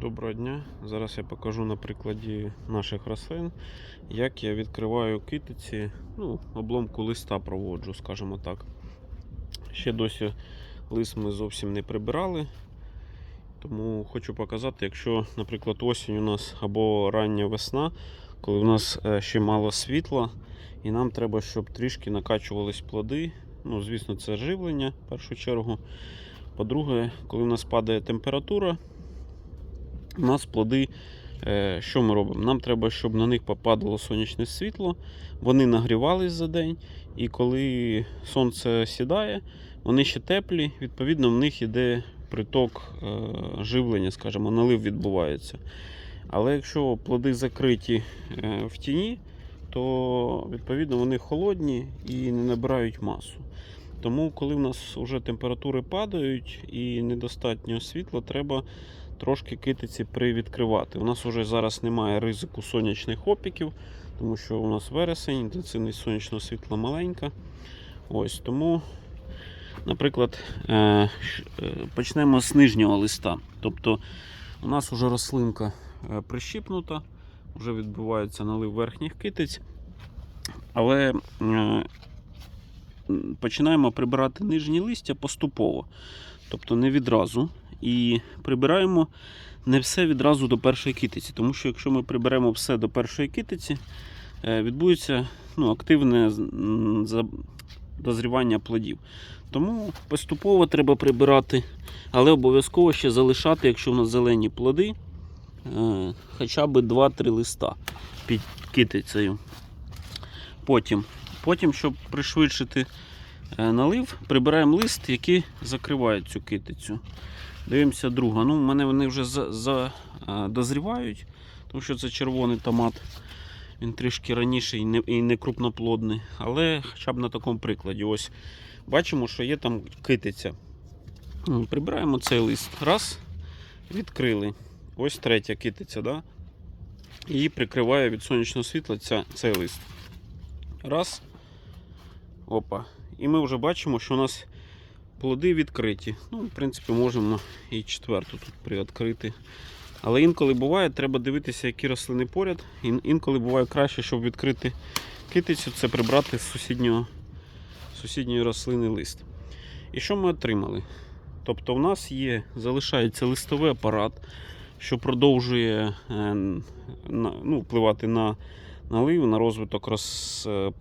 Доброго дня. Зараз я покажу на прикладі наших рослин, як я відкриваю китиці, ну, обломку листа проводжу, скажімо так. Ще досі лист ми зовсім не прибирали. Тому хочу показати, якщо, наприклад, осінь у нас або рання весна, коли у нас е, ще мало світла, і нам треба, щоб трішки накачувались плоди. Ну, звісно, це живлення в першу чергу. По-друге, коли у нас падає температура, у нас плоди, е, що ми робимо? Нам треба, щоб на них попадало сонячне світло, вони нагрівались за день, і коли сонце сідає, вони ще теплі, відповідно, в них йде приток е, живлення, скажімо, налив відбувається. Але якщо плоди закриті е, в тіні, то відповідно вони холодні і не набирають масу. Тому, коли в нас вже температури падають і недостатньо світла, треба трошки китиці привідкривати. У нас вже зараз немає ризику сонячних опіків, тому що у нас вересень, інтенсивність сонячного світла маленька. Ось тому, наприклад, е, е, почнемо з нижнього листа. Тобто у нас вже рослинка е, прищипнута, вже відбувається налив верхніх китиць. Але починаємо прибирати нижні листя поступово, тобто не відразу. І прибираємо не все відразу до першої китиці, тому що якщо ми приберемо все до першої китиці, е, відбудеться ну, активне дозрівання плодів. Тому поступово треба прибирати, але обов'язково ще залишати, якщо в нас зелені плоди, е, хоча б 2-3 листа під китицею. Потім, потім щоб пришвидшити е, налив, прибираємо лист, який закриває цю китицю. Дивимося друга. Ну, у мене вони вже за, за, дозрівають, тому що це червоний томат. Він трішки раніше і не, і не крупноплодний. Але хоча б на такому прикладі. Ось бачимо, що є там китиця. Прибираємо цей лист. Раз, відкрили. Ось третя китиця, да? Її прикриває від сонячного світла ця, цей лист. Раз. Опа. І ми вже бачимо, що у нас плоди відкриті. Ну, в принципі, можемо і четверту тут приоткрити. Але інколи буває, треба дивитися, які рослини поряд. Ін- Інколи буває краще, щоб відкрити китицю, це прибрати з сусіднього, сусідньої рослини лист. І що ми отримали? Тобто, в нас є, залишається листовий апарат, що продовжує е, ну, впливати на налив, на розвиток роз, е.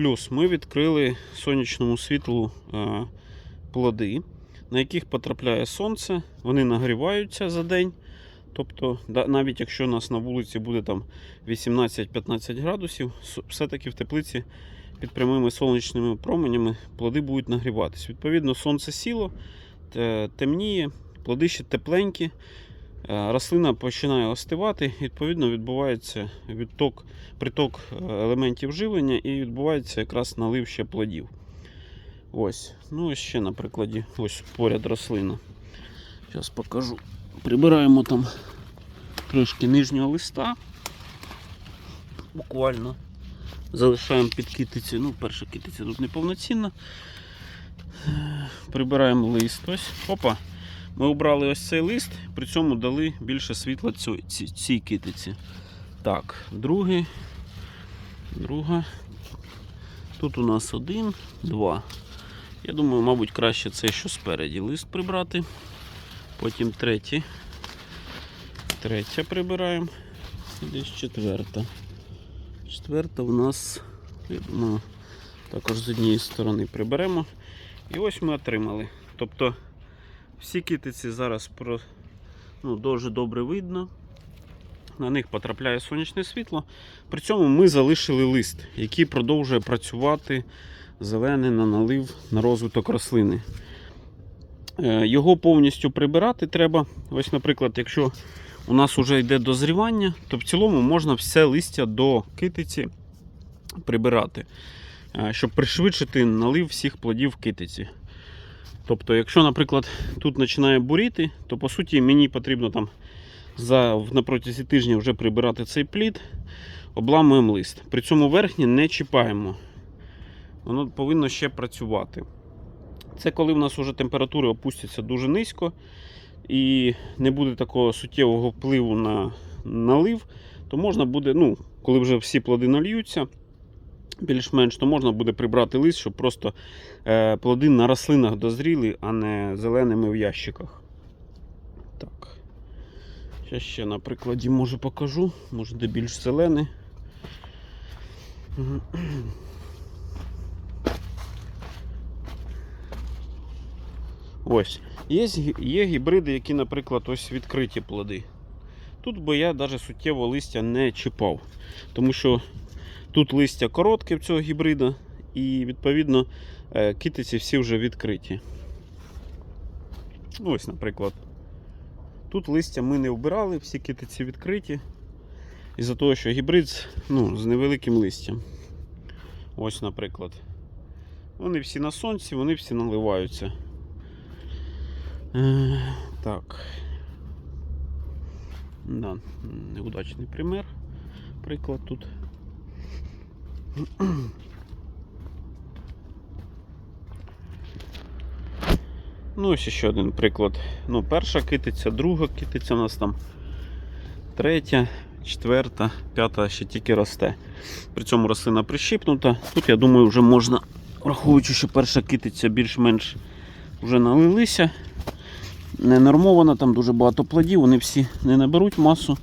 Плюс ми відкрили сонячному світлу е, плоди, на яких потрапляє сонце, вони нагріваються за день. Тобто, навіть якщо у нас на вулиці буде там 18-15 градусів, все-таки в теплиці під прямими сонячними променями плоди будуть нагріватися. Відповідно, сонце сіло, темніє, плоди ще тепленькі, рослина починає остивати, відповідно, відбувається відток, приток е, елементів живлення і відбувається якраз налив ще плодів. Ось. Ну, ось ще на прикладі, ось поряд рослина. Зараз покажу. Прибираємо там трошки нижнього листа. Буквально залишаємо під китиці. Ну, перша китиця тут неповноцінна. Е, Прибираємо лист. Ось. Опа. Ми обрали ось цей лист, при цьому дали більше світла цю, ці, цій китиці. Так, другий. Друга. Тут у нас один, два. Я думаю, мабуть, краще це, що спереді лист прибрати. Потім третій. Третя прибираємо. І десь четверта. Четверта у нас, я думаю, також з однієї сторони приберемо. І ось ми отримали. Тобто всі китиці зараз про, ну, дуже добре видно. На них потрапляє сонячне світло. При цьому ми залишили лист, який продовжує працювати зелений на налив на розвиток рослини. Е, Його повністю прибирати треба. Ось, наприклад, якщо у нас вже йде дозрівання, то в цілому можна все листя до китиці прибирати, е, щоб пришвидшити налив всіх плодів китиці. Тобто, якщо, наприклад, тут починає буріти, то по суті мені потрібно там за, на протязі тижня вже прибирати цей плід, обламуємо лист. При цьому верхнє не чіпаємо. Воно повинно ще працювати. Це коли в нас вже температури опустяться дуже низько, і не буде такого суттєвого впливу на налив, то можна буде, ну, коли вже всі плоди нальються, більш-менш, то можна буде прибрати лист, щоб просто е, плоди на рослинах дозріли, а не зеленими в ящиках. Так. Зараз ще на прикладі може покажу, може де більш зелений. Ось. Є, є гібриди, які, наприклад, ось відкриті плоди. Тут би я навіть суттєво листя не чіпав. Тому що тут листя коротке в цього гібрида, і відповідно е, китиці всі вже відкриті. Ось, наприклад. Тут листя ми не вбирали, всі китиці відкриті. Із-за того, що гібрид ну, з невеликим листям. Ось, наприклад. Вони всі на сонці, вони всі наливаються. Е, так. Да, неудачний пример. Приклад тут. Ну, ось ще один приклад. Ну, перша китиця, друга китиця у нас там, третя, четверта, п'ята ще тільки росте. При цьому рослина прищипнута. Тут, я думаю, вже можна, враховуючи, що перша китиця більш-менш вже налилися. Не нормована, там дуже багато плодів, вони всі не наберуть масу.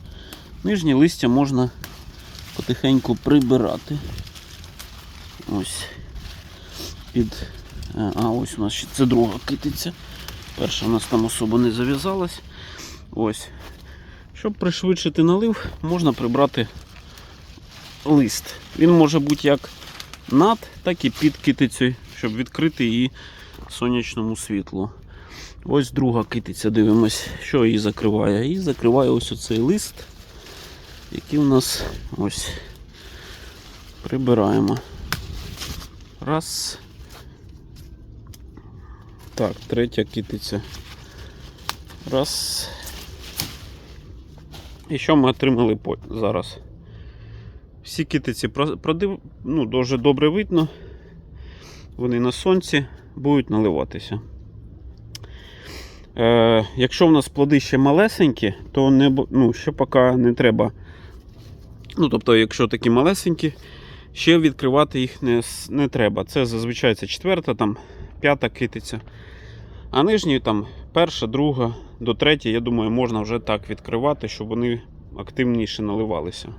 Нижні листя можна потихеньку прибирати. Ось. Під. е, А ось у нас ще це друга китиця. Перша у нас там особо не зав'язалась. Ось. Щоб пришвидшити налив, можна прибрати лист. Він може бути як над, так і під китицею, щоб відкрити її сонячному світлу. Ось друга китиця, дивимось, що її закриває. Її закриває ось оцей лист, який у нас ось прибираємо. Раз. Так, третя китиця. Раз. І що ми отримали зараз? Всі китиці про- продив... ну, дуже добре видно. Вони на сонці будуть наливатися. Е, якщо в нас плоди ще малесенькі, то не, ну, ще поки не треба. Ну, тобто, якщо такі малесенькі, ще відкривати їх не, не треба. Це зазвичай це четверта, там, п'ята китиця. А нижні там перша, друга, до третя, я думаю, можна вже так відкривати, щоб вони активніше наливалися.